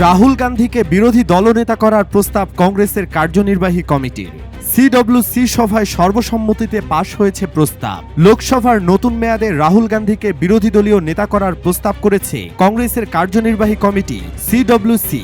রাহুল গান্ধীকে বিরোধী দলনেতা করার প্রস্তাব কংগ্রেসের কার্যনির্বাহী কমিটির। সিডব্লিউসি সভায় সর্বসম্মতিতে পাশ হয়েছে প্রস্তাব। লোকসভার নতুন মেয়াদে রাহুল গান্ধীকে বিরোধী দলীয় নেতা করার প্রস্তাব করেছে কংগ্রেসের কার্যনির্বাহী কমিটি, সিডব্লিউসি।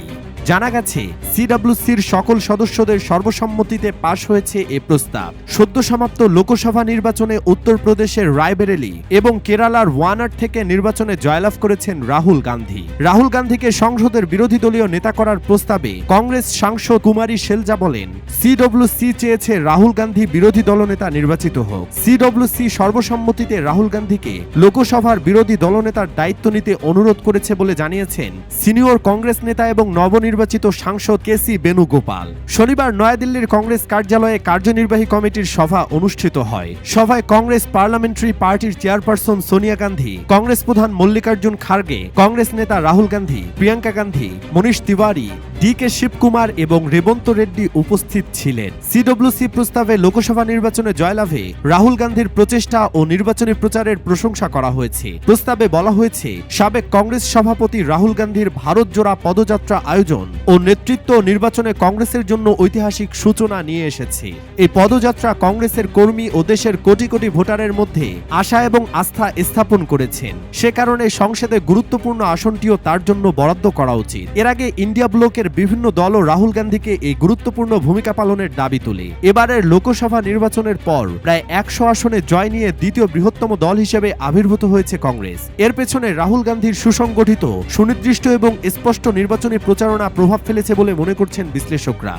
জানা গেছে, সিডব্লিউসির সকল সদস্যদের সর্বসম্মতিতে পাশ হয়েছে এ প্রস্তাব। সদ্য সমাপ্ত লোকসভা নির্বাচনে উত্তরপ্রদেশের রায়বেরেলি এবং কেরালার ওয়ানার থেকে নির্বাচনে জয়লাভ করেছেন রাহুল গান্ধী। রাহুল গান্ধীকে সংসদের বিরোধী দলীয় নেতা করার প্রস্তাবে কংগ্রেস সাংসদ কুমারী শেলজা বলেন, সিডব্লিউসি চেয়েছে রাহুল গান্ধী বিরোধী দলনেতা নির্বাচিত হোক। সিডব্লিউসি সর্বসম্মতিতে রাহুল গান্ধীকে লোকসভার বিরোধী দলনেতার দায়িত্ব নিতে অনুরোধ করেছে বলে জানিয়েছেন সিনিয়র কংগ্রেস নেতা এবং নবনির্বাচিত সাংসদ কে সি বেণুগোপাল। শনিবার নয়াদিল্লির কংগ্রেস কার্যালয়ে কার্যনির্বাহী কমিটির সভা অনুষ্ঠিত হয়। সভায় কংগ্রেস পার্লামেন্টারি পার্টির চেয়ারপারসন সোনিয়া গান্ধী, কংগ্রেস প্রধান মল্লিকার্জুন খার্গে, কংগ্রেস নেতা রাহুল গান্ধী, প্রিয়াঙ্কা গান্ধী, মনীষ তিওয়ারি ডি কে শিবকুমার এবং রেবন্ত রেড্ডি উপস্থিত ছিলেন। সিডব্লিউসি প্রস্তাবে লোকসভা নির্বাচনে জয়লাভে রাহুল গান্ধীর প্রচেষ্টা ও নির্বাচনী প্রচারের প্রশংসা করা হয়েছে। প্রস্তাবে বলা হয়েছে, সাবেক কংগ্রেস সভাপতি রাহুল গান্ধীর ভারত জোড়া পদযাত্রা আয়োজন ও নেতৃত্ব নির্বাচনে কংগ্রেসের জন্য ঐতিহাসিক সূচনা নিয়ে এসেছে। এই পদযাত্রা কংগ্রেসের কর্মী ও দেশের কোটি কোটি ভোটারের মধ্যে আশা এবং আস্থা স্থাপন করেছেন। সে কারণে সংসদে গুরুত্বপূর্ণ আসনটিও তার জন্য বরাদ্দ করা উচিত। এর আগে ইন্ডিয়া ব্লকের বিভিন্ন দল ও রাহুল গান্ধীকে এই গুরুত্বপূর্ণ ভূমিকা পালনের দাবি তোলে। এবারের লোকসভা নির্বাচনের পর প্রায় একশো আসনে জয় নিয়ে দ্বিতীয় বৃহত্তম দল হিসেবে আবির্ভূত হয়েছে কংগ্রেস। এর পেছনে রাহুল গান্ধীর সুসংগঠিত, সুনির্দিষ্ট এবং স্পষ্ট নির্বাচনী প্রচারণা প্রভাব ফেলেছে বলে মনে করছেন বিশ্লেষকরা।